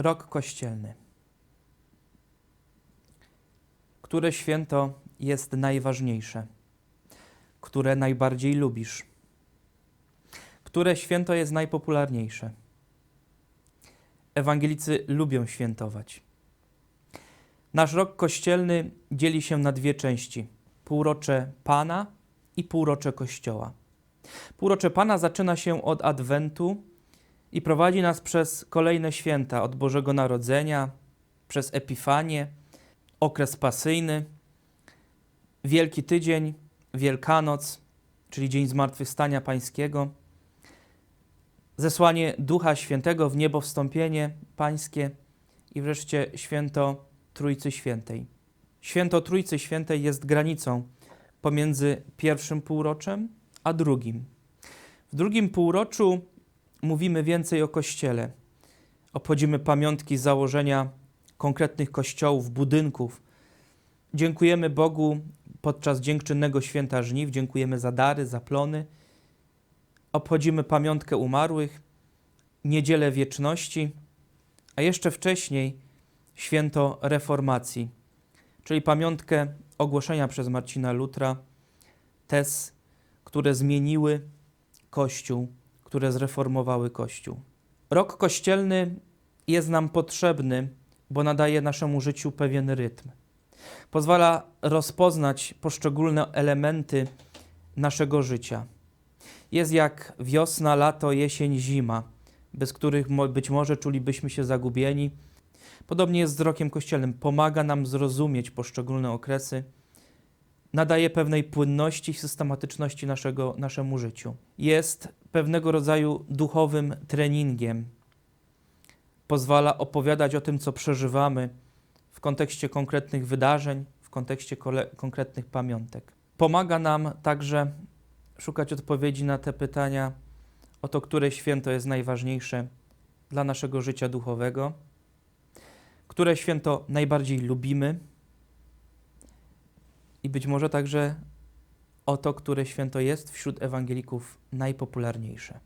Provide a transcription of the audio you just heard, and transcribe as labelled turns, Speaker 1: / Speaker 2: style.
Speaker 1: Rok kościelny. Które święto jest najważniejsze? Które najbardziej lubisz? Które święto jest najpopularniejsze? Ewangelicy lubią świętować. Nasz rok kościelny dzieli się na dwie części: półrocze Pana i półrocze Kościoła. Półrocze Pana zaczyna się od Adwentu i prowadzi nas przez kolejne święta, od Bożego Narodzenia, przez Epifanię, okres pasyjny, Wielki Tydzień, Wielkanoc, czyli Dzień Zmartwychwstania Pańskiego, zesłanie Ducha Świętego w niebo, wstąpienie Pańskie i wreszcie święto Trójcy Świętej. Święto Trójcy Świętej jest granicą pomiędzy pierwszym półroczem a drugim. W drugim półroczu mówimy więcej o Kościele. Obchodzimy pamiątki założenia konkretnych kościołów, budynków. Dziękujemy Bogu podczas dziękczynnego święta żniw, dziękujemy za dary, za plony. Obchodzimy pamiątkę umarłych, niedzielę wieczności, a jeszcze wcześniej święto reformacji, czyli pamiątkę ogłoszenia przez Marcina Lutra tez, które zmieniły Kościół, które zreformowały Kościół. Rok kościelny jest nam potrzebny, bo nadaje naszemu życiu pewien rytm. Pozwala rozpoznać poszczególne elementy naszego życia. Jest jak wiosna, lato, jesień, zima, bez których być może czulibyśmy się zagubieni. Podobnie jest z rokiem kościelnym. Pomaga nam zrozumieć poszczególne okresy, nadaje pewnej płynności i systematyczności naszego, naszemu życiu. Jest pewnego rodzaju duchowym treningiem. Pozwala opowiadać o tym, co przeżywamy w kontekście konkretnych wydarzeń, w kontekście konkretnych pamiątek. Pomaga nam także szukać odpowiedzi na te pytania o to, które święto jest najważniejsze dla naszego życia duchowego, które święto najbardziej lubimy i być może także o to, które święto jest wśród ewangelików najpopularniejsze.